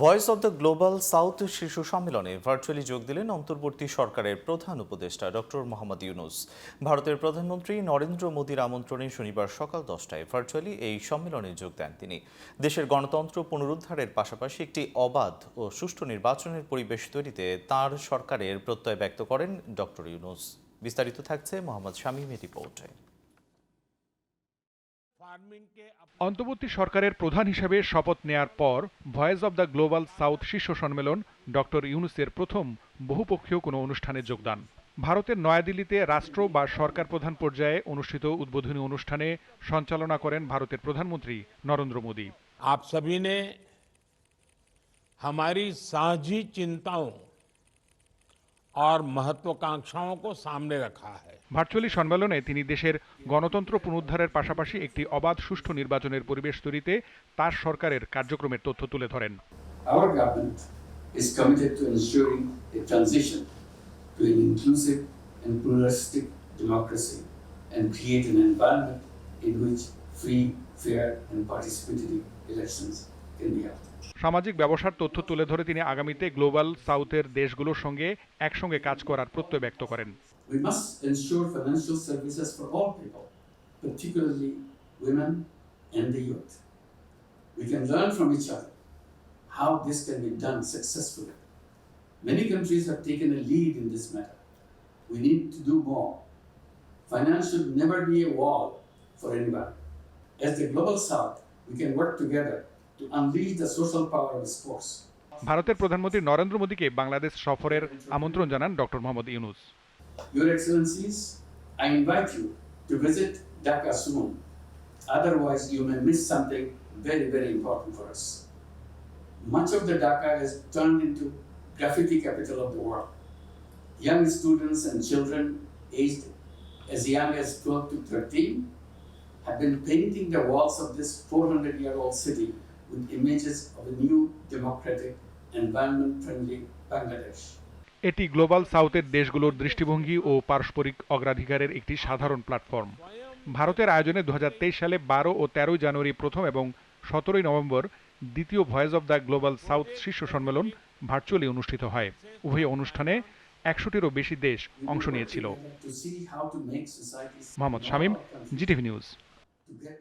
Voice of the global south শীর্ষ সম্মেলনে virtually যোগ দিলেন অন্তর্বর্তী সরকারের প্রধান উপদেষ্টা ডক্টর মোহাম্মদ ইউনুস। ভারতের প্রধানমন্ত্রী নরেন্দ্র মোদীর আমন্ত্রণে শনিবার সকাল দশটায় ভার্চুয়ালি এই সম্মেলনে যোগ দেন তিনি। দেশের গণতন্ত্র পুনরুদ্ধারের পাশাপাশি একটি অবাধ ও সুষ্ঠু নির্বাচনের পরিবেশ তৈরিতে তার সরকারের প্রত্যয় ব্যক্ত করেন ডক্টর ইউনুস। বিস্তারিত থাকছে মোহাম্মদ শামীমের রিপোর্টে। অন্তর্বর্তী সরকারের প্রধান হিসেবে শপথ নেয়ার পর voice of the global south শীর্ষ সম্মেলন ডক্টর ইউনুসের প্রথম বহুপক্ষীয় কোনো অনুষ্ঠানে যোগদান ভারতের নয়াদিল্লিতে রাষ্ট্র বা সরকার প্রধান পর্যায়ে অনুষ্ঠিত উদ্বোধনী অনুষ্ঠানে সঞ্চালনা করেন ভারতের প্রধানমন্ত্রী নরেন্দ্র মোদী आप सभी ने हमारी साझी चिंताओं और महत्वाकांक्षाओं को सामने रखा है ভার্চুয়ালি সম্মেলনে তিনি দেশের গণতন্ত্র পুনরুদ্ধারের পাশাপাশি একটি অবাধ সুষ্ঠু নির্বাচনের পরিবেশ তৈরিতে তার সরকারের কার্যক্রমের তথ্য তুলে ধরেন Our government is committed to ensuring a transition to an inclusive and pluralistic democracy and create an environment in which free, fair, and participatory elections Can সামাজিক ব্যবসার তথ্য তুলে ধরে তিনি আগামীতে গ্লোবাল সাউথের দেশগুলোর সঙ্গে একসঙ্গে কাজ করার প্রত্যয় ব্যক্ত করেন We must ensure financial services for all people, particularly women and the youth. We can learn from each other how this can be done successfully. Many countries have taken a lead in this matter. We need to do more. Finance should never be a wall for anyone. As the global south, we can work together to unleash the social power of sports. ভারতের প্রধানমন্ত্রী নরেন্দ্র মোদীকে বাংলাদেশ সফরের আমন্ত্রণ জানান doctor Mohammad Yunus Your Excellencies, I invite you to visit Dhaka soon. Otherwise, you may miss something very, very important for us. Much of the Dhaka is turned into graffiti capital of the world. Young students and children aged as young as 12 to 13 have been painting the walls of this 400 year old city with images of a new democratic, environment friendly Bangladesh. এটি global সাউথের দেশগুলোর দৃষ্টিভঙ্গি ও পারস্পরিক অগ্রাধিকারের একটি সাধারণ platform. ভারতের আয়োজনে দু হাজার তেইশ সালে বারো ও তেরোই জানুয়ারি প্রথম এবং সতেরোই নভেম্বর দ্বিতীয় voice of the global south শীর্ষ সম্মেলন ভার্চুয়ালি অনুষ্ঠিত হয়। উভয় অনুষ্ঠানে একশোটিরও বেশি দেশ অংশ নিয়েছিল। Mohammad Shamim GTV news.